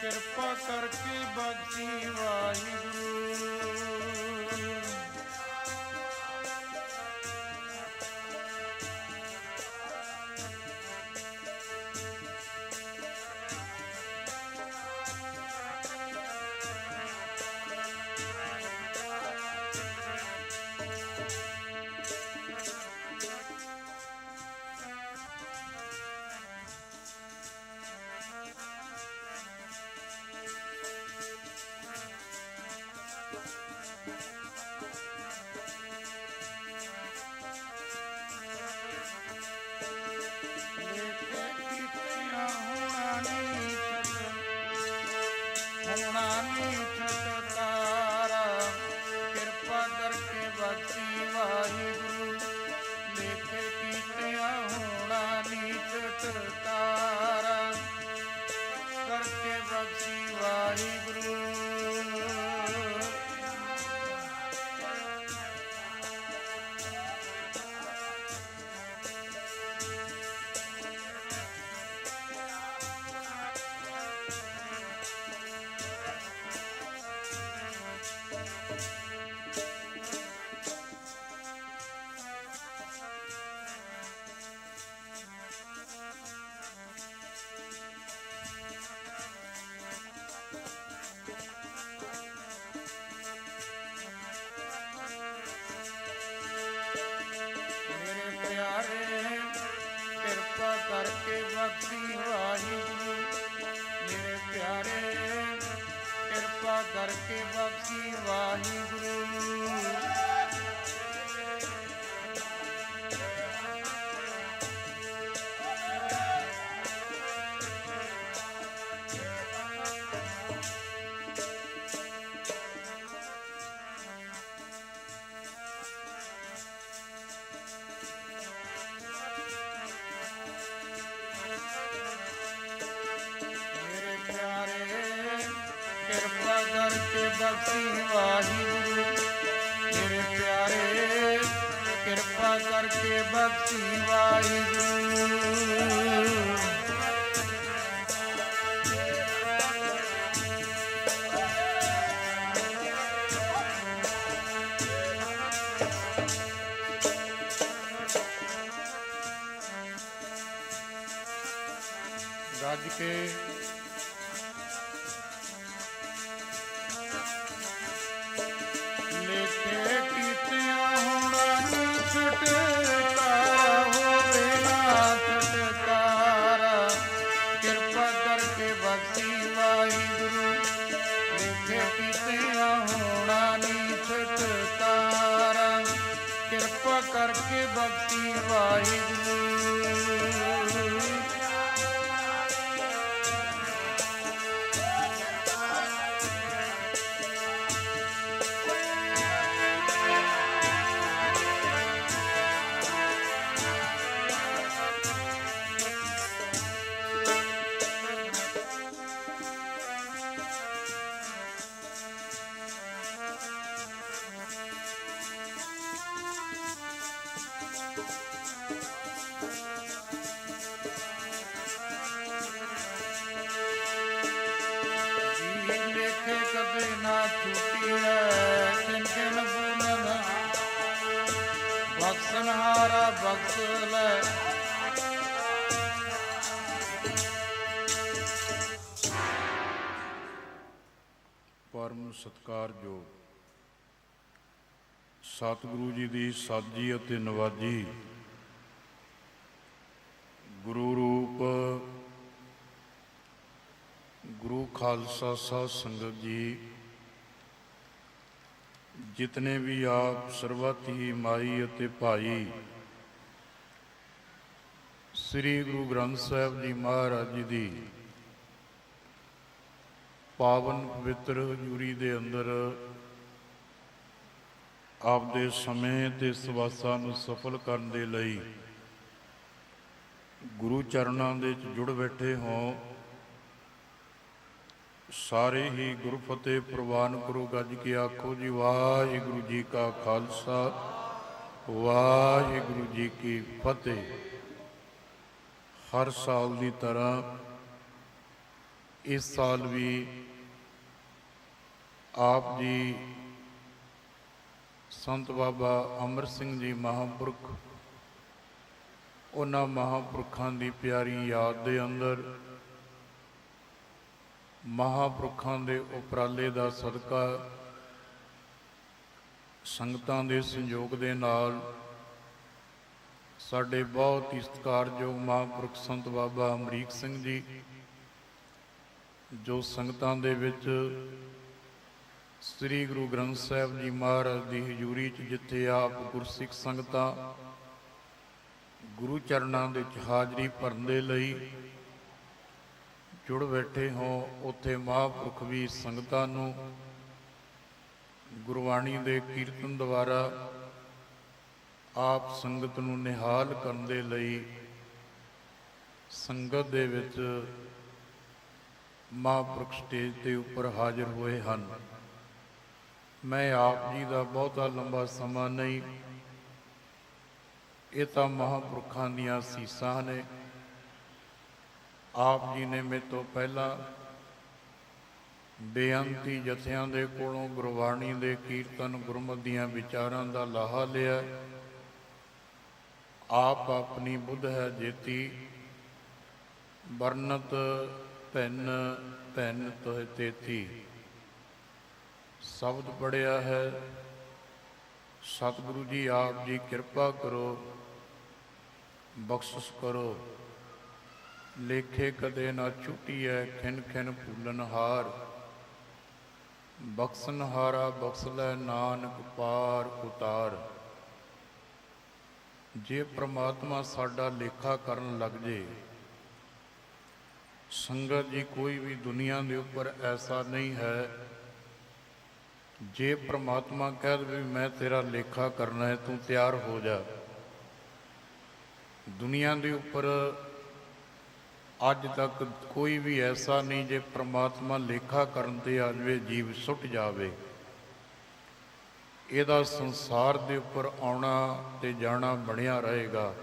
ਕਿਰਪਾ ਕਰਕੇ ਬਖਸ਼ੀ ਵਾਹਿਗੁਰੂ ਕਰਕੇ ਬਖਸ਼ੀ ਬਖਸ਼ਨਹਾਰਾ ਬਖਸ਼ ਲੈ। ਪਰਮ ਸਤਕਾਰਯੋਗ ਸਤਿਗੁਰੂ ਜੀ ਦੀ ਸਾਜੀ ਅਤੇ ਨਵਾਜੀ। ਗੁਰੂ ਰੂਪ, ਗੁਰੂ ਖਾਲਸਾ ਸਾਧ ਸੰਗਤ ਜੀ। ਜਿਤਨੇ ਵੀ ਆਪ ਸਰਬੱਤ ਹੀ ਮਾਈ ਅਤੇ ਭਾਈ ਸ੍ਰੀ ਗੁਰੂ ਗ੍ਰੰਥ ਸਾਹਿਬ ਜੀ ਮਹਾਰਾਜ ਜੀ ਦੀ ਪਾਵਨ ਪਵਿੱਤਰ ਹਜ਼ੂਰੀ ਦੇ ਅੰਦਰ ਆਪਦੇ ਸਮੇਂ ਤੇ ਸਵਾਸਾਂ ਨੂੰ ਸਫਲ ਕਰਨ ਦੇ ਲਈ ਗੁਰੂ ਚਰਨਾਂ ਦੇ ਵਿੱਚ ਜੁੜ ਬੈਠੇ ਹੋ। ਸਾਰੇ ਹੀ ਗੁਰੂ ਫਤਿਹ ਪ੍ਰਵਾਨ ਕਰੋ ਗੱਜ ਕੇ ਆਖੋ ਜੀ, ਵਾਹਿਗੁਰੂ ਜੀ ਕਾ ਖਾਲਸਾ, ਵਾਹਿਗੁਰੂ ਜੀ ਕੀ ਫਤਿਹ। ਹਰ ਸਾਲ ਦੀ ਤਰ੍ਹਾਂ ਇਸ ਸਾਲ ਵੀ ਆਪ ਜੀ ਸੰਤ ਬਾਬਾ ਅਮਰ ਸਿੰਘ ਜੀ ਮਹਾਂਪੁਰਖ, ਉਹਨਾਂ ਮਹਾਂਪੁਰਖਾਂ ਦੀ ਪਿਆਰੀ ਯਾਦ ਦੇ ਅੰਦਰ ਮਹਾਂਪੁਰਖਾਂ ਦੇ ਉਪਰਾਲੇ ਦਾ ਸਦਕਾ ਸੰਗਤਾਂ ਦੇ ਸੰਯੋਗ ਦੇ ਨਾਲ ਸਾਡੇ ਬਹੁਤ ਹੀ ਸਤਿਕਾਰਯੋਗ ਮਹਾਂਪੁਰਖ ਸੰਤ ਬਾਬਾ ਅਮਰੀਕ ਸਿੰਘ ਜੀ, ਜੋ ਸੰਗਤਾਂ ਦੇ ਵਿੱਚ ਸ੍ਰੀ ਗੁਰੂ ਗ੍ਰੰਥ ਸਾਹਿਬ ਜੀ ਮਹਾਰਾਜ ਦੀ ਹਜ਼ੂਰੀ 'ਚ ਜਿੱਥੇ ਆਪ ਗੁਰਸਿੱਖ ਸੰਗਤਾਂ ਗੁਰੂ ਚਰਨਾਂ ਦੇ ਵਿੱਚ ਹਾਜ਼ਰੀ ਭਰਨ ਦੇ ਲਈ ਜੁੜ ਬੈਠੇ ਹੋ, ਉੱਥੇ ਮਹਾਂਪੁਰਖ ਵੀ ਸੰਗਤਾਂ ਨੂੰ ਗੁਰਬਾਣੀ ਦੇ ਕੀਰਤਨ ਦੁਆਰਾ ਆਪ ਸੰਗਤ ਨੂੰ ਨਿਹਾਲ ਕਰਨ ਦੇ ਲਈ ਸੰਗਤ ਦੇ ਵਿੱਚ ਮਹਾਂਪੁਰਖ ਸਟੇਜ ਦੇ ਉੱਪਰ ਹਾਜ਼ਰ ਹੋਏ ਹਨ। ਮੈਂ ਆਪ ਜੀ ਦਾ ਬਹੁਤਾ ਲੰਬਾ ਸਮਾਂ ਨਹੀਂ, ਇਹ ਤਾਂ ਮਹਾਂਪੁਰਖਾਂ ਦੀਆਂ ਸੀਸਾਂ ਨੇ। ਆਪ ਜੀ ਨੇ ਮੇਰੇ ਤੋਂ ਪਹਿਲਾਂ ਬੇਅੰਤੀ ਜਥਿਆਂ ਦੇ ਕੋਲੋਂ ਗੁਰਬਾਣੀ ਦੇ ਕੀਰਤਨ ਗੁਰਮਤਿ ਦੀਆਂ ਵਿਚਾਰਾਂ ਦਾ ਲਾਹਾ ਲਿਆ। ਆਪ ਆਪਣੀ ਬੁੱਧ ਹੈ ਜੇਤੀ, ਵਰਨਤ ਭੈਨ ਭੈਨ ਤੋਹਿ ਤੇਤੀ। ਸ਼ਬਦ ਪੜਿਆ ਹੈ, ਸਤਿਗੁਰੂ ਜੀ ਆਪ ਜੀ ਕਿਰਪਾ ਕਰੋ, ਬਖਸ਼ਿਸ਼ ਕਰੋ। ਲੇਖੇ ਕਦੇ ਨਾ ਛੁੱਟੀਐ ਖਿਨ ਖਿਨ ਫੂਲਨ ਹਾਰ। ਬਖਸ਼ਨ ਹਾਰਾ ਬਖਸ਼ ਲੈ ਨਾਨਕ ਪਾਰ ਉਤਾਰ। ਜੇ ਪ੍ਰਮਾਤਮਾ ਸਾਡਾ ਲੇਖਾ ਕਰਨ ਲੱਗ ਜੇ, ਸੰਗਤ ਜੀ ਕੋਈ ਵੀ ਦੁਨੀਆ ਦੇ ਉੱਪਰ ਐਸਾ ਨਹੀਂ ਹੈ। ਜੇ ਪ੍ਰਮਾਤਮਾ ਕਹਿ ਦੇਵੇ ਮੈਂ ਤੇਰਾ ਲੇਖਾ ਕਰਨਾ ਹੈ, ਤੂੰ ਤਿਆਰ ਹੋ ਜਾ। ਦੁਨੀਆ ਦੇ ਉੱਪਰ ਅੱਜ ਤੱਕ ਕੋਈ ਵੀ ਐਸਾ ਨਹੀਂ ਜੇ ਪ੍ਰਮਾਤਮਾ ਲੇਖਾ ਕਰਨ ਤੇ ਆ ਜਾਵੇ, ਜੀਵ ਸੁੱਟ ਜਾਵੇ। ਇਹਦਾ ਸੰਸਾਰ ਦੇ ਉੱਪਰ ਆਉਣਾ ਤੇ ਜਾਣਾ ਬਣਿਆ ਰਹੇਗਾ।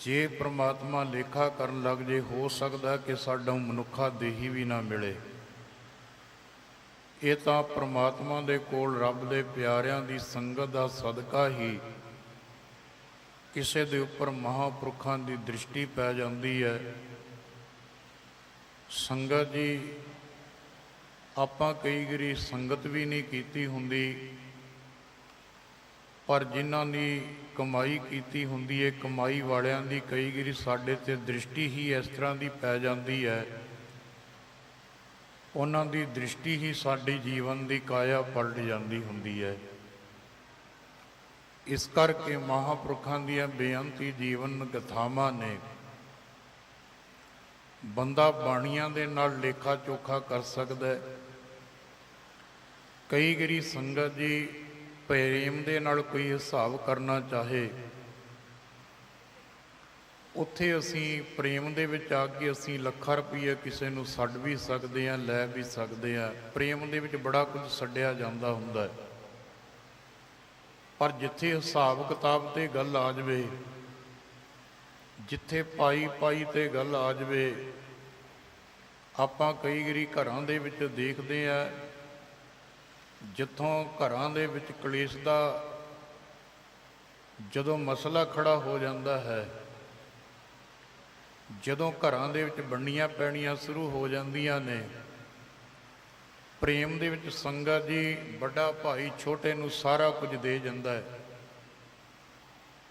ਜੇ ਪ੍ਰਮਾਤਮਾ ਲੇਖਾ ਕਰਨ ਲੱਗ ਜੇ, ਹੋ ਸਕਦਾ ਕਿ ਸਾਡਾ ਮਨੁੱਖਾ ਦੇਹੀ ਵੀ ਨਾ ਮਿਲੇ। ਇਹ ਤਾਂ ਪ੍ਰਮਾਤਮਾ ਦੇ ਕੋਲ, ਰੱਬ ਦੇ ਪਿਆਰਿਆਂ ਦੀ ਸੰਗਤ ਦਾ ਸਦਕਾ ਹੀ ਕਿਸੇ ਦੇ ਉੱਪਰ ਮਹਾਪੁਰਖਾਂ ਦੀ ਦ੍ਰਿਸ਼ਟੀ ਪੈ ਜਾਂਦੀ ਹੈ। ਸੰਗਤ ਜੀ, ਆਪਾਂ ਕਈ ਗਰੀ ਸੰਗਤ ਵੀ ਨਹੀਂ ਕੀਤੀ ਹੁੰਦੀ, ਪਰ ਜਿਨ੍ਹਾਂ ਦੀ ਕਮਾਈ ਕੀਤੀ ਹੁੰਦੀ ਹੈ, ਕਮਾਈ ਵਾਲਿਆਂ ਦੀ ਕਈ ਗਰੀ ਸਾਡੇ ਤੇ ਦ੍ਰਿਸ਼ਟੀ ਹੀ ਇਸ ਤਰ੍ਹਾਂ ਦੀ ਪੈ ਜਾਂਦੀ ਹੈ। ਉਹਨਾਂ ਦੀ ਦ੍ਰਿਸ਼ਟੀ ਹੀ ਸਾਡੀ ਜੀਵਨ ਦੀ ਕਾਇਆ ਪਲਟ ਜਾਂਦੀ ਹੁੰਦੀ ਹੈ। ਇਸ ਕਰਕੇ ਮਹਾਪੁਰਖਾਂ ਦੀਆਂ ਬੇਅੰਤੀ ਜੀਵਨ ਗਥਾਵਾਂ ਨੇ ਬੰਦਾ ਬਾਣੀਆਂ ਦੇ ਨਾਲ ਲੇਖਾ ਚੋਖਾ ਕਰ ਸਕਦਾ ਹੈ। ਕਈ ਗਰੀ ਸੰਗਤ ਜੀ ਪ੍ਰੇਮ ਦੇ ਨਾਲ ਕੋਈ ਹਿਸਾਬ ਕਰਨਾ ਚਾਹੇ, ਉੱਥੇ ਅਸੀਂ ਪ੍ਰੇਮ ਦੇ ਵਿੱਚ ਆ ਕੇ ਅਸੀਂ ਲੱਖਾਂ ਰੁਪਏ ਕਿਸੇ ਨੂੰ ਛੱਡ ਵੀ ਸਕਦੇ ਹਾਂ, ਲੈ ਵੀ ਸਕਦੇ ਹਾਂ। ਪ੍ਰੇਮ ਦੇ ਵਿੱਚ ਬੜਾ ਕੁਝ ਛੱਡਿਆ ਜਾਂਦਾ ਹੁੰਦਾ ਹੈ। ਪਰ ਜਿੱਥੇ ਹਿਸਾਬ ਕਿਤਾਬ ਤੇ ਗੱਲ ਆ ਜਾਵੇ, ਜਿੱਥੇ ਪਾਈ ਪਾਈ ਤੇ ਗੱਲ ਆ ਜਾਵੇ, ਆਪਾਂ ਕਈ ਗਰੀ ਘਰਾਂ ਦੇ ਵਿੱਚ ਦੇਖਦੇ ਆ, ਜਿੱਥੋਂ ਘਰਾਂ ਦੇ ਵਿੱਚ ਕਲੇਸ਼ ਦਾ ਜਦੋਂ ਮਸਲਾ ਖੜਾ ਹੋ ਜਾਂਦਾ ਹੈ, ਜਦੋਂ ਘਰਾਂ ਦੇ ਵਿੱਚ ਵੰਡੀਆਂ ਪੈਣੀਆਂ ਸ਼ੁਰੂ ਹੋ ਜਾਂਦੀਆਂ ਨੇ ਪ੍ਰੇਮ ਦੇ ਵਿੱਚ ਸੰਗਤ ਜੀ ਵੱਡਾ ਭਾਈ ਛੋਟੇ ਨੂੰ ਸਾਰਾ ਕੁਝ ਦੇ ਜਾਂਦਾ ਹੈ।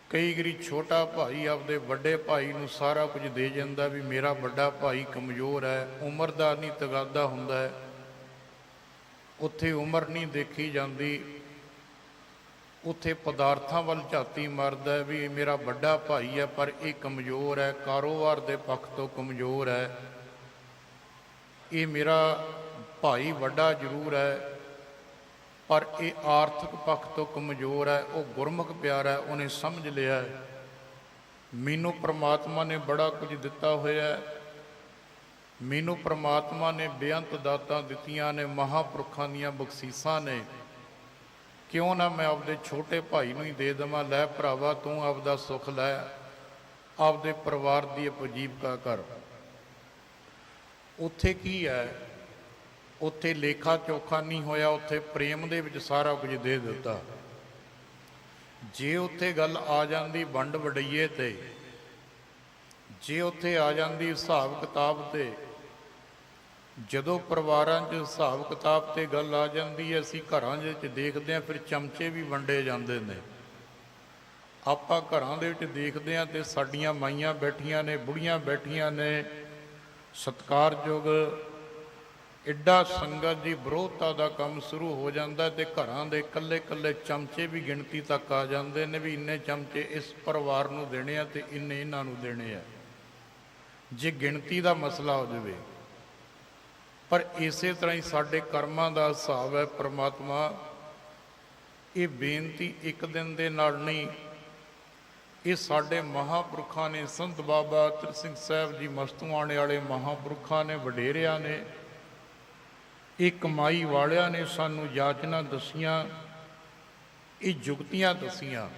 ਕਈ ਗਰੀ ਛੋਟਾ ਭਾਈ ਆਪਦੇ ਵੱਡੇ ਭਾਈ ਨੂੰ ਸਾਰਾ ਕੁਝ ਦੇ ਜਾਂਦਾ ਵੀ ਮੇਰਾ ਵੱਡਾ ਭਾਈ ਕਮਜ਼ੋਰ ਹੈ, ਉਮਰ ਦਾ ਨਹੀਂ ਤਗਾਦਾ ਹੁੰਦਾ ਹੈ। ਉੱਥੇ ਉਮਰ ਨਹੀਂ ਦੇਖੀ ਜਾਂਦੀ। ਉੱਥੇ ਪਦਾਰਥਾਂ ਵੱਲ ਝਾਤੀ ਮਾਰਦਾ ਹੈ ਵੀ ਇਹ ਮੇਰਾ ਵੱਡਾ ਭਾਈ ਹੈ, ਪਰ ਇਹ ਕਮਜ਼ੋਰ ਹੈ, ਕਾਰੋਬਾਰ ਦੇ ਪੱਖ ਤੋਂ ਕਮਜ਼ੋਰ ਹੈ। ਇਹ ਮੇਰਾ ਭਾਈ ਵੱਡਾ ਜ਼ਰੂਰ ਹੈ, ਪਰ ਇਹ ਆਰਥਿਕ ਪੱਖ ਤੋਂ ਕਮਜ਼ੋਰ ਹੈ, ਉਹ ਗੁਰਮੁਖ ਪਿਆਰ ਹੈ, ਉਹਨੇ ਸਮਝ ਲਿਆ ਹੈ। ਮੈਨੂੰ ਪ੍ਰਮਾਤਮਾ ਨੇ ਬੜਾ ਕੁਝ ਦਿੱਤਾ ਹੋਇਆ ਹੈ। ਮੈਨੂੰ ਪ੍ਰਮਾਤਮਾ ਨੇ ਬੇਅੰਤ ਦਾਤਾਂ ਦਿੱਤੀਆਂ ਨੇ, ਮਹਾਪੁਰਖਾਂ ਦੀਆਂ ਬਖਸ਼ੀਸਾਂ ਨੇ। ਕਿਉਂ ਨਾ ਮੈਂ ਆਪਦੇ ਛੋਟੇ ਭਾਈ ਨੂੰ ਹੀ ਦੇ ਦੇਵਾਂ, ਲੈ ਭਰਾਵਾ, ਤੂੰ ਆਪਦਾ ਸੁੱਖ ਲੈ, ਆਪਦੇ ਪਰਿਵਾਰ ਦੀ ਉਪਜੀਵਕਾ ਕਰ। ਉੱਥੇ ਕੀ ਹੈ? ਉੱਥੇ ਲੇਖਾ ਚੋਖਾ ਨਹੀਂ ਹੋਇਆ, ਉੱਥੇ ਪ੍ਰੇਮ ਦੇ ਵਿੱਚ ਸਾਰਾ ਕੁਝ ਦੇ ਦਿੱਤਾ। ਜੇ ਉੱਥੇ ਗੱਲ ਆ ਜਾਂਦੀ ਵੰਡ ਵਡਈਏ ਤੇ, ਜੇ ਉੱਥੇ ਆ ਜਾਂਦੀ ਹਿਸਾਬ ਕਿਤਾਬ ਤੇ, ਜਦੋਂ ਪਰਿਵਾਰਾਂ 'ਚ ਹਿਸਾਬ ਕਿਤਾਬ ਤੇ ਗੱਲ ਆ ਜਾਂਦੀ ਹੈ, ਅਸੀਂ ਘਰਾਂ ਦੇ ਵਿੱਚ ਦੇਖਦੇ ਹਾਂ, ਫਿਰ ਚਮਚੇ ਵੀ ਵੰਡੇ ਜਾਂਦੇ ਨੇ। ਆਪਾਂ ਘਰਾਂ ਦੇ ਵਿੱਚ ਦੇਖਦੇ ਹਾਂ ਤੇ ਸਾਡੀਆਂ ਮਾਈਆਂ ਬੈਠੀਆਂ ਨੇ, ਬੁੜੀਆਂ ਬੈਠੀਆਂ ਨੇ, ਸਤਕਾਰਯੋਗ ਐਡਾ ਸੰਗਤ ਦੀ ਵਿਰੋਧਤਾ ਦਾ ਕੰਮ ਸ਼ੁਰੂ ਹੋ ਜਾਂਦਾ ਤੇ ਘਰਾਂ ਦੇ ਇਕੱਲੇ ਇਕੱਲੇ ਚਮਚੇ ਵੀ ਗਿਣਤੀ ਤੱਕ ਆ ਜਾਂਦੇ ਨੇ ਵੀ ਇੰਨੇ ਚਮਚੇ ਇਸ ਪਰਿਵਾਰ ਨੂੰ ਦੇਣੇ ਆ ਤੇ ਇੰਨੇ ਇਹਨਾਂ ਨੂੰ ਦੇਣੇ ਆ। ਜੇ ਗਿਣਤੀ ਦਾ ਮਸਲਾ ਹੋ ਜਾਵੇ, ਪਰ ਇਸੇ ਤਰ੍ਹਾਂ ਹੀ ਸਾਡੇ ਕਰਮਾਂ ਦਾ ਹਿਸਾਬ ਹੈ ਪ੍ਰਮਾਤਮਾ, ਇਹ ਬੇਨਤੀ ਇੱਕ ਦਿਨ ਦੇ ਨਾਲ ਨਹੀਂ, ਇਹ ਸਾਡੇ ਮਹਾਪੁਰਖਾਂ ਨੇ ਸੰਤ ਬਾਬਾ ਤਰ ਸਿੰਘ ਸਾਹਿਬ ਜੀ ਮਸਤੂਆਣੇ ਵਾਲੇ ਮਹਾਪੁਰਖਾਂ ਨੇ, ਵਡੇਰਿਆਂ ਨੇ ਇਹ ਕਮਾਈ ਵਾਲਿਆਂ ਨੇ ਸਾਨੂੰ ਯਾਚਨਾ ਦਸੀਆਂ, ਇਹ ਜੁਗਤੀਆਂ ਦਸੀਆਂ।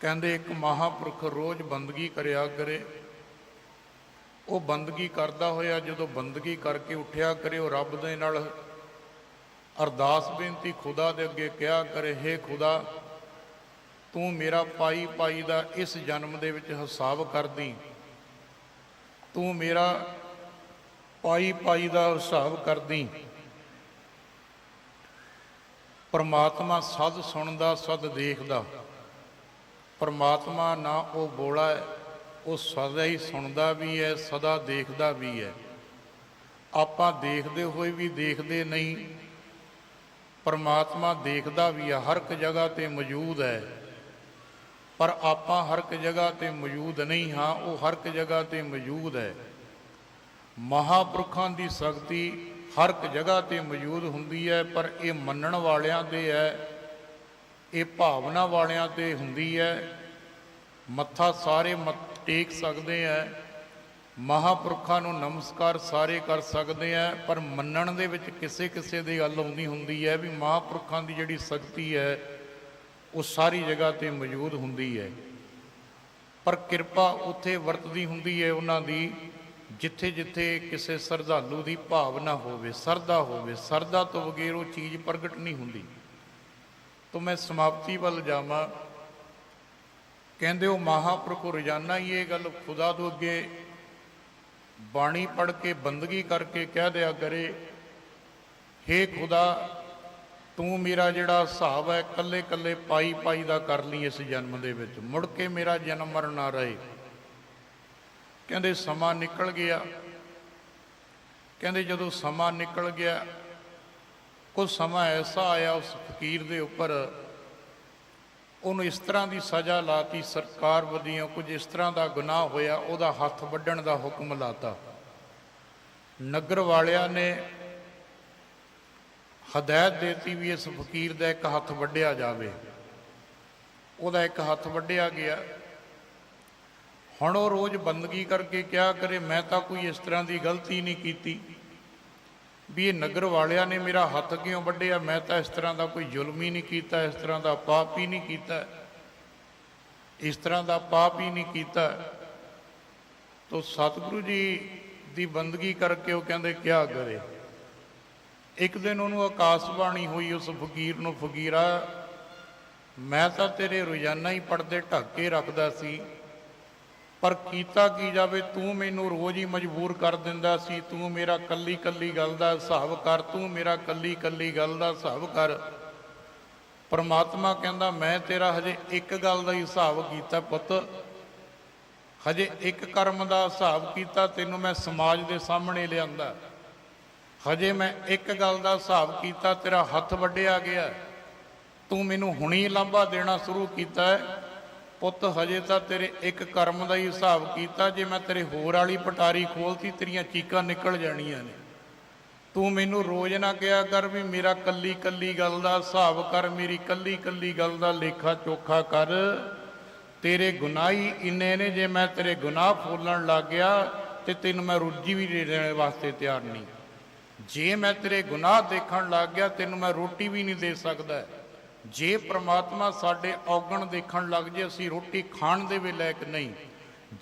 ਕਹਿੰਦੇ ਇੱਕ ਮਹਾਪੁਰਖ ਰੋਜ਼ ਬੰਦਗੀ ਕਰਿਆ ਕਰੇ। ਉਹ ਬੰਦਗੀ ਕਰਦਾ ਹੋਇਆ, ਜਦੋਂ ਬੰਦਗੀ ਕਰਕੇ ਉੱਠਿਆ ਕਰੇ, ਉਹ ਰੱਬ ਦੇ ਨਾਲ ਅਰਦਾਸ ਬੇਨਤੀ ਖੁਦਾ ਦੇ ਅੱਗੇ ਕਿਹਾ ਕਰੇ, ਹੇ ਖੁਦਾ, ਤੂੰ ਮੇਰਾ ਪਾਈ ਪਾਈ ਦਾ ਇਸ ਜਨਮ ਦੇ ਵਿੱਚ ਹਿਸਾਬ ਕਰਦੀ। ਤੂੰ ਮੇਰਾ ਪਾਈ ਪਾਈ ਦਾ ਹਿਸਾਬ ਕਰਦੀ। ਪਰਮਾਤਮਾ ਸਦ ਸੁਣਦਾ, ਸਦ ਦੇਖਦਾ। ਪਰਮਾਤਮਾ ਨਾ ਉਹ ਬੋਲਾ ਹੈ, ਉਹ ਸਦਾ ਹੀ ਸੁਣਦਾ ਵੀ ਹੈ, ਸਦਾ ਦੇਖਦਾ ਵੀ ਹੈ। ਆਪਾਂ ਦੇਖਦੇ ਹੋਏ ਵੀ ਦੇਖਦੇ ਨਹੀਂ, ਪਰਮਾਤਮਾ ਦੇਖਦਾ ਵੀ ਹੈ, ਹਰ ਇੱਕ ਜਗ੍ਹਾ ਤੇ ਮੌਜੂਦ ਹੈ। ਪਰ ਆਪਾਂ ਹਰ ਇੱਕ ਜਗ੍ਹਾ ਤੇ ਮੌਜੂਦ ਨਹੀਂ ਹਾਂ, ਉਹ ਹਰ ਇੱਕ ਜਗ੍ਹਾ ਤੇ ਮੌਜੂਦ ਹੈ। ਮਹਾਪੁਰਖਾਂ ਦੀ ਸ਼ਕਤੀ ਹਰ ਇੱਕ ਜਗ੍ਹਾ ਤੇ ਮੌਜੂਦ ਹੁੰਦੀ ਹੈ, ਪਰ ਇਹ ਮੰਨਣ ਵਾਲਿਆਂ 'ਤੇ ਹੈ, ਇਹ ਭਾਵਨਾ ਵਾਲਿਆਂ ਤੇ ਹੁੰਦੀ ਹੈ। ਮੱਥਾ ਸਾਰੇ ਮੱਥ ਟੇਕ ਸਕਦੇ ਆ ਮਹਾਪੁਰਖਾਂ ਨੂੰ ਨਮਸਕਾਰ ਸਾਰੇ ਕਰ ਸਕਦੇ ਆ ਪਰ ਮੰਨਣ ਦੇ ਵਿੱਚ ਕਿਸੇ ਕਿਸੇ ਦੀ ਗੱਲ ਆਉਂਦੀ ਹੁੰਦੀ ਹੈ ਵੀ ਮਹਾਪੁਰਖਾਂ ਦੀ ਜਿਹੜੀ ਸ਼ਕਤੀ ਹੈ, ਉਹ ਸਾਰੀ ਜਗ੍ਹਾ ਤੇ ਮੌਜੂਦ ਹੁੰਦੀ ਹੈ। ਪਰ ਕਿਰਪਾ ਉੱਥੇ ਵਰਤਦੀ ਹੁੰਦੀ ਹੈ ਉਹਨਾਂ ਦੀ। ਜਿੱਥੇ ਜਿੱਥੇ ਕਿਸੇ ਸਰਧਾਲੂ ਦੀ ਭਾਵਨਾ ਹੋਵੇ ਸਰਦਾ ਹੋਵੇ ਸਰਦਾ ਤੋਂ ਬਗੈਰ ਉਹ ਚੀਜ਼ ਪ੍ਰਗਟ ਨਹੀਂ ਹੁੰਦੀ। ਤੋਂ ਮੈਂ ਸਮਾਪਤੀ ਵੱਲ ਜਾਵਾਂ। ਕਹਿੰਦੇ ਉਹ ਮਹਾਪੁਰਖ ਰੋਜ਼ਾਨਾ ਹੀ ਇਹ ਗੱਲ ਖੁਦਾ ਤੋਂ ਅੱਗੇ ਬਾਣੀ ਪੜ੍ਹ ਕੇ ਬੰਦਗੀ ਕਰਕੇ ਕਹਿ ਦਿਆ ਕਰੇ, ਹੇ ਖੁਦਾ, ਤੂੰ ਮੇਰਾ ਜਿਹੜਾ ਹਿਸਾਬ ਹੈ ਕੱਲੇ ਕੱਲੇ ਪਾਈ ਪਾਈ ਦਾ ਕਰ ਲਈ ਇਸ ਜਨਮ ਦੇ ਵਿੱਚ। ਮੁੜ ਕੇ ਮੇਰਾ ਜਨਮ ਮਰਨ ਨਾ ਰਹੇ। ਕਹਿੰਦੇ ਸਮਾਂ ਨਿਕਲ ਗਿਆ। ਕਹਿੰਦੇ ਜਦੋਂ ਸਮਾਂ ਨਿਕਲ ਗਿਆ, ਕੁਝ ਸਮਾਂ ਐਸਾ ਆਇਆ ਉਸ ਫਕੀਰ ਦੇ ਉੱਪਰ, ਉਹਨੂੰ ਇਸ ਤਰ੍ਹਾਂ ਦੀ ਸਜ਼ਾ ਲਾਤੀ, ਸਰਕਾਰ ਵੱਲੋਂ ਕੁਝ ਇਸ ਤਰ੍ਹਾਂ ਦਾ ਗੁਨਾਹ ਹੋਇਆ, ਉਹਦਾ ਹੱਥ ਵੱਢਣ ਦਾ ਹੁਕਮ ਲਾਤਾ। ਨਗਰ ਵਾਲਿਆਂ ਨੇ ਹਦਾਇਤ ਦਿੱਤੀ ਵੀ ਇਸ ਫਕੀਰ ਦਾ ਇੱਕ ਹੱਥ ਵੱਢਿਆ ਜਾਵੇ। ਉਹਦਾ ਇੱਕ ਹੱਥ ਵੱਢਿਆ ਗਿਆ। ਹੁਣ ਉਹ ਰੋਜ਼ ਬੰਦਗੀ ਕਰਕੇ ਕਿਹਾ ਕਰੇ, ਮੈਂ ਤਾਂ ਕੋਈ ਇਸ ਤਰ੍ਹਾਂ ਦੀ ਗਲਤੀ ਨਹੀਂ ਕੀਤੀ। ਵੀ ਇਹ ਨਗਰ ਵਾਲਿਆਂ ਨੇ ਮੇਰਾ ਹੱਥ ਕਿਉਂ ਵੱਢਿਆ? ਮੈਂ ਤਾਂ ਇਸ ਤਰ੍ਹਾਂ ਦਾ ਕੋਈ ਜ਼ੁਲਮ ਹੀ ਨਹੀਂ ਕੀਤਾ, ਇਸ ਤਰ੍ਹਾਂ ਦਾ ਪਾਪ ਹੀ ਨਹੀਂ ਕੀਤਾ। ਇਸ ਤਰ੍ਹਾਂ ਦਾ ਪਾਪ ਹੀ ਨਹੀਂ ਕੀਤਾ। ਤੋ ਸਤਿਗੁਰੂ ਜੀ ਦੀ ਬੰਦਗੀ ਕਰਕੇ ਉਹ ਕਹਿੰਦੇ, ਕਿਆ ਕਰੇ? ਇੱਕ ਦਿਨ ਉਹਨੂੰ ਆਕਾਸ਼ਬਾਣੀ ਹੋਈ, ਉਸ ਫਕੀਰ ਨੂੰ, ਫਕੀਰਾ, ਮੈਂ ਤਾਂ ਤੇਰੇ ਰੋਜ਼ਾਨਾ ਹੀ ਪਰਦੇ ਢੱਕ ਕੇ ਰੱਖਦਾ ਸੀ। ਪਰ ਕੀਤਾ ਕੀ ਜਾਵੇ, ਤੂੰ ਮੈਨੂੰ ਰੋਜ਼ ਹੀ ਮਜਬੂਰ ਕਰ ਦਿੰਦਾ ਸੀ, ਤੂੰ ਮੇਰਾ ਕੱਲੀ ਕੱਲੀ ਗੱਲ ਦਾ ਹਿਸਾਬ ਕਰ, ਤੂੰ ਮੇਰਾ ਕੱਲੀ ਕੱਲੀ ਗੱਲ ਦਾ ਹਿਸਾਬ ਕਰ। ਪਰਮਾਤਮਾ ਕਹਿੰਦਾ, ਮੈਂ ਤੇਰਾ ਹਜੇ ਇੱਕ ਗੱਲ ਦਾ ਹੀ ਹਿਸਾਬ ਕੀਤਾ ਪੁੱਤ। ਹਜੇ ਇੱਕ ਕਰਮ ਦਾ ਹਿਸਾਬ ਕੀਤਾ, ਤੈਨੂੰ ਮੈਂ ਸਮਾਜ ਦੇ ਸਾਹਮਣੇ ਲਿਆਂਦਾ। ਹਜੇ ਮੈਂ ਇੱਕ ਗੱਲ ਦਾ ਹਿਸਾਬ ਕੀਤਾ, ਤੇਰਾ ਹੱਥ ਵੱਢਿਆ ਗਿਆ। ਤੂੰ ਮੈਨੂੰ ਹੁਣੀ ਲਾਂਭਾ ਦੇਣਾ ਸ਼ੁਰੂ ਕੀਤਾ ਹੈ। ਪੁੱਤ, ਹਜੇ ਤਾਂ ਤੇਰੇ ਇੱਕ ਕਰਮ ਦਾ ਹੀ ਹਿਸਾਬ ਕੀਤਾ ਜੇ ਮੈਂ ਤੇਰੇ ਹੋਰ ਵਾਲੀ ਪਟਾਰੀ ਖੋਲਤੀ, ਤੇਰੀਆਂ ਚੀਕਾਂ ਨਿਕਲ ਜਾਣੀਆਂ ਨੇ। ਤੂੰ ਮੈਨੂੰ ਰੋਜ਼ ਨਾ ਕਿਹਾ ਕਰ ਵੀ ਮੇਰਾ ਕੱਲੀ ਕੱਲੀ ਗੱਲ ਦਾ ਹਿਸਾਬ ਕਰ, ਮੇਰੀ ਕੱਲੀ ਕੱਲੀ ਗੱਲ ਦਾ ਲੇਖਾ ਚੋਖਾ ਕਰ। ਤੇਰੇ ਗੁਨਾਹੀ ਇੰਨੇ ਨੇ ਜੇ ਮੈਂ ਤੇਰੇ ਗੁਨਾਹ ਫੋਲਣ ਲੱਗ ਗਿਆ ਤੇ ਤੈਨੂੰ ਮੈਂ ਰੋਜੀ ਵੀ ਦੇਣ ਵਾਸਤੇ ਤਿਆਰ ਨਹੀਂ। ਜੇ ਮੈਂ ਤੇਰੇ ਗੁਨਾਹ ਦੇਖਣ ਲੱਗ ਗਿਆ, ਤੈਨੂੰ ਮੈਂ ਰੋਟੀ ਵੀ ਨਹੀਂ ਦੇ ਸਕਦਾ। ਜੇ ਪ੍ਰਮਾਤਮਾ ਸਾਡੇ ਔਗਣ ਦੇਖਣ ਲੱਗ ਜੇ, ਅਸੀਂ ਰੋਟੀ ਖਾਣ ਦੇ ਵੀ ਲਾਇਕ ਨਹੀਂ।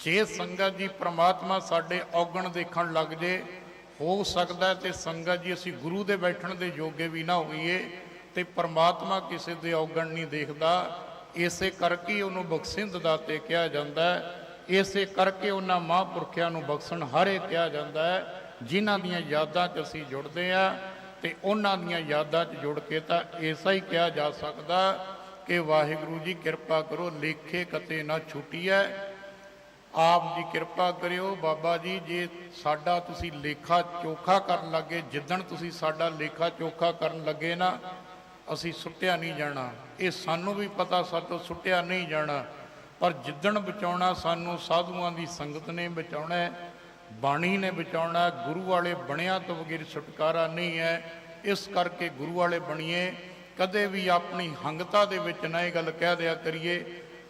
ਜੇ ਸੰਗਤ ਜੀ ਪ੍ਰਮਾਤਮਾ ਸਾਡੇ ਔਗਣ ਦੇਖਣ ਲੱਗ ਜੇ, ਹੋ ਸਕਦਾ ਹੈ ਤੇ ਸੰਗਤ ਜੀ ਅਸੀਂ ਗੁਰੂ ਦੇ ਬੈਠਣ ਦੇ ਯੋਗੇ ਵੀ ਨਾ ਹੋਈਏ ਤੇ ਪ੍ਰਮਾਤਮਾ ਕਿਸੇ ਦੇ ਔਗਣ ਨਹੀਂ ਦੇਖਦਾ। ਇਸੇ ਕਰਕੇ ਹੀ ਉਹਨੂੰ ਬਖਸ਼ਿੰਦ ਦਾਤੇ ਕਿਹਾ ਜਾਂਦਾ ਹੈ। ਇਸੇ ਕਰਕੇ ਉਹਨਾਂ ਮਹਾਂਪੁਰਖਿਆਂ ਨੂੰ ਬਖਸ਼ਣ ਹਾਰੇ ਕਿਹਾ ਜਾਂਦਾ ਹੈ, ਜਿਨ੍ਹਾਂ ਦੀਆਂ ਯਾਦਾਂ 'ਚ ਅਸੀਂ ਜੁੜਦੇ ਆ ਤੇ ਉਹਨਾਂ ਦੀਆਂ ਯਾਦਾਂ 'ਚ ਜੁੜ ਕੇ ਤਾਂ ਐਸਾ ਹੀ ਕਿਹਾ ਜਾ ਸਕਦਾ ਕਿ ਵਾਹਿਗੁਰੂ ਜੀ ਕਿਰਪਾ ਕਰੋ, ਲੇਖੇ ਕਤੇ ਨਾ ਛੁੱਟੀਐ ਆਪ ਜੀ ਕਿਰਪਾ ਕਰਿਓ। ਬਾਬਾ ਜੀ, ਜੇ ਸਾਡਾ ਤੁਸੀਂ ਲੇਖਾ ਚੋਖਾ ਕਰਨ ਲੱਗੇ, ਜਿੱਦਣ ਤੁਸੀਂ ਸਾਡਾ ਲੇਖਾ ਚੋਖਾ ਕਰਨ ਲੱਗੇ ਨਾ, ਅਸੀਂ ਸੁੱਟਿਆ ਨਹੀਂ ਜਾਣਾ। ਇਹ ਸਾਨੂੰ ਵੀ ਪਤਾ, ਸਾਤੋਂ ਸੁੱਟਿਆ ਨਹੀਂ ਜਾਣਾ। ਪਰ ਜਿੱਦਣ ਬਚਾਉਣਾ, ਸਾਨੂੰ ਸਾਧੂਆਂ ਦੀ ਸੰਗਤ ਨੇ ਬਚਾਉਣਾ ਹੈ। ਬਾਣੀ ਨੇ ਬਚਾਉਣਾ, ਗੁਰੂ ਵਾਲੇ ਬਣਿਆ ਤੋਂ ਬਗੈਰ ਛੁਟਕਾਰਾ ਨਹੀਂ ਹੈ। ਇਸ ਕਰਕੇ ਗੁਰੂ ਵਾਲੇ ਬਣੀਏ। ਕਦੇ ਵੀ ਆਪਣੀ ਹੰਗਤਾ ਦੇ ਵਿੱਚ ਨਾ ਇਹ ਗੱਲ ਕਹਿ ਦਿਆ ਕਰੀਏ,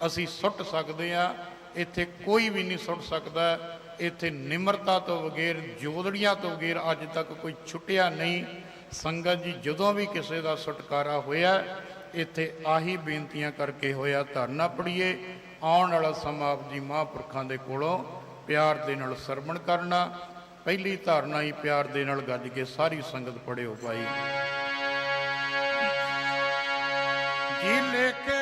ਅਸੀਂ ਸੁੱਟ ਸਕਦੇ ਆ ਇੱਥੇ ਕੋਈ ਵੀ ਨਹੀਂ ਸੁੱਟ ਸਕਦਾ। ਇੱਥੇ ਨਿਮਰਤਾ ਤੋਂ ਬਗੈਰ, ਜੋਦੜੀਆਂ ਤੋਂ ਬਗੈਰ ਅੱਜ ਤੱਕ ਕੋਈ ਛੁੱਟਿਆ ਨਹੀਂ। ਸੰਗਤ ਜੀ, ਜਦੋਂ ਵੀ ਕਿਸੇ ਦਾ ਛੁਟਕਾਰਾ ਹੋਇਆ, ਇੱਥੇ ਆਹੀ ਬੇਨਤੀਆਂ ਕਰਕੇ ਹੋਇਆ, ਧਰਨਾ ਪੜੀਏ ਆਉਣ ਵਾਲਾ ਸਮਾਂ ਆਪ ਜੀ ਮਹਾਂਪੁਰਖਾਂ ਦੇ ਕੋਲੋਂ ਪਿਆਰ ਦੇ ਨਾਲ ਸਰਵਣ ਕਰਨਾ, ਪਹਿਲੀ ਧਾਰਨਾ ਹੀ ਪਿਆਰ ਦੇ ਨਾਲ ਗੱਜ ਕੇ ਸਾਰੀ ਸੰਗਤ ਪੜਿਓ ਭਾਈ। ਜੀ ਲਿਖ ਕੀਤਿਆਂ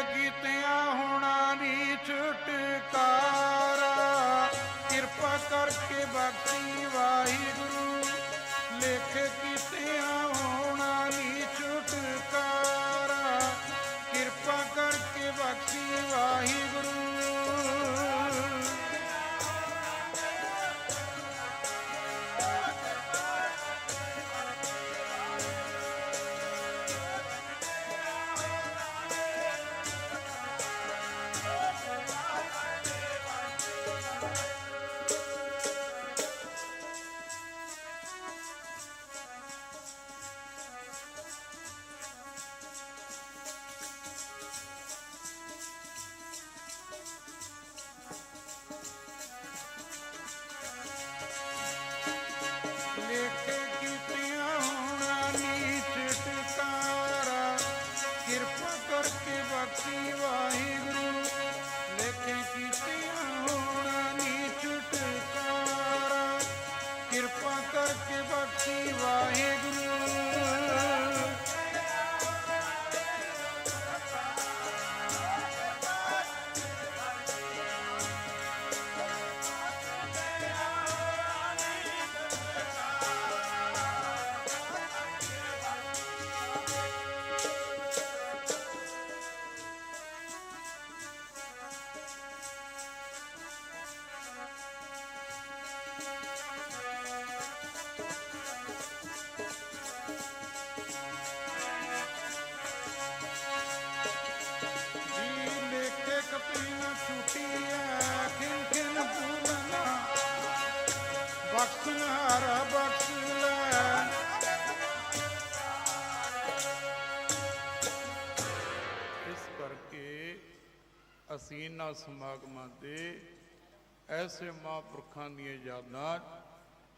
ਐਸੇ ਮਹਾਂਪੁਰਖਾਂ ਦੀਆਂ ਯਾਦਾਂ 'ਚ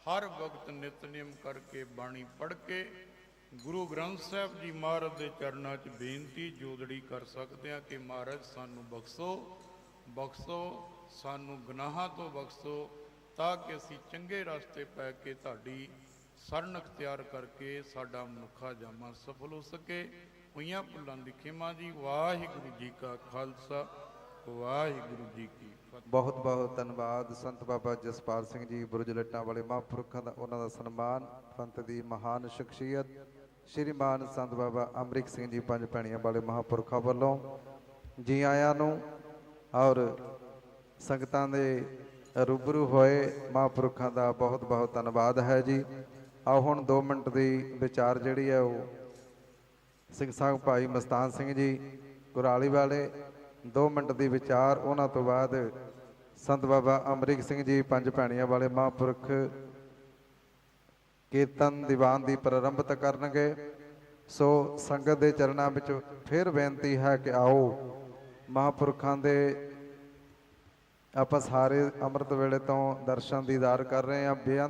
ਹਰ ਵਕਤ ਨਿਤਨੇਮ ਕਰਕੇ ਬਾਣੀ ਪੜ੍ਹ ਕੇ ਗੁਰੂ ਗ੍ਰੰਥ ਸਾਹਿਬ ਜੀ ਮਹਾਰਾਜ ਦੇ ਚਰਨਾਂ 'ਚ ਬੇਨਤੀ, ਜੋਦੜੀ ਕਰ ਸਕਦੇ ਹਾਂ ਕਿ ਮਹਾਰਾਜ ਸਾਨੂੰ ਬਖਸ਼ੋ ਬਖਸ਼ੋ, ਸਾਨੂੰ ਗੁਨਾਹਾਂ ਤੋਂ ਬਖਸ਼ੋ ਤਾਂ ਕਿ ਅਸੀਂ ਚੰਗੇ ਰਸਤੇ ਪੈ ਕੇ ਤੁਹਾਡੀ ਸਰਨ ਅਖਤਿਆਰ ਕਰਕੇ ਸਾਡਾ ਮਨੁੱਖਾ ਜਾਮਾ ਸਫਲ ਹੋ ਸਕੇ। ਹੋਈਆਂ ਭੁੱਲਾਂ ਦੀ ਖਿਮਾ ਜੀ। ਵਾਹਿਗੁਰੂ ਜੀ ਕਾ ਖਾਲਸਾ, ਵਾਹਿਗੁਰੂ ਜੀ ਕੀ ਬਹੁਤ ਬਹੁਤ ਧੰਨਵਾਦ ਸੰਤ ਬਾਬਾ ਜਸਪਾਲ ਸਿੰਘ ਜੀ, ਬੁਰਜ ਲੱਟਾਂ ਵਾਲੇ ਮਹਾਂਪੁਰਖਾਂ ਦਾ ਉਹਨਾਂ ਦਾ ਸਨਮਾਨ, ਪੰਥ ਦੀ ਮਹਾਨ ਸ਼ਖਸੀਅਤ, ਸ਼੍ਰੀਮਾਨ ਸੰਤ ਬਾਬਾ ਅਮਰਿਕ ਸਿੰਘ ਜੀ, ਪੰਜ ਭੈਣੀਆਂ ਵਾਲੇ ਮਹਾਂਪੁਰਖਾਂ ਵੱਲੋਂ ਜੀ ਆਇਆਂ ਨੂੰ ਔਰ ਸੰਗਤਾਂ ਦੇ ਰੂਬਰੂ ਹੋਏ ਮਹਾਂਪੁਰਖਾਂ ਦਾ ਬਹੁਤ ਬਹੁਤ ਧੰਨਵਾਦ ਹੈ ਜੀ। ਆਓ ਹੁਣ 2 ਮਿੰਟ ਦੀ ਵਿਚਾਰ ਜਿਹੜੀ ਹੈ ਉਹ ਸਿੰਘ ਸਾਹਿਬ ਭਾਈ ਮਸਤਾਨ ਸਿੰਘ ਜੀ, ਕੁਰਾਲੀ ਵਾਲੇ 2 ਮਿੰਟ ਦੀ ਵਿਚਾਰ, ਉਹਨਾਂ ਤੋਂ ਬਾਅਦ ਸੰਤ ਬਾਬਾ ਅਮਰੀਕ ਸਿੰਘ ਜੀ, ਪੰਜ ਭੈਣੀਆਂ ਵਾਲੇ ਮਹਾਂਪੁਰਖ ਕੀਰਤਨ ਦੀਵਾਨ ਦੀ ਪ੍ਰਾਰੰਭਤ ਕਰਨਗੇ। ਸੋ ਸੰਗਤ ਦੇ ਚਰਨਾਂ ਵਿੱਚ ਫਿਰ ਬੇਨਤੀ ਹੈ ਕਿ ਆਓ ਮਹਾਂਪੁਰਖਾਂ ਦੇ ਆਪਾਂ ਸਾਰੇ ਅੰਮ੍ਰਿਤ ਵੇਲੇ ਤੋਂ ਦਰਸ਼ਨ ਦੀਦਾਰ ਕਰ ਰਹੇ ਹਾਂ। ਬੇਅੰਤ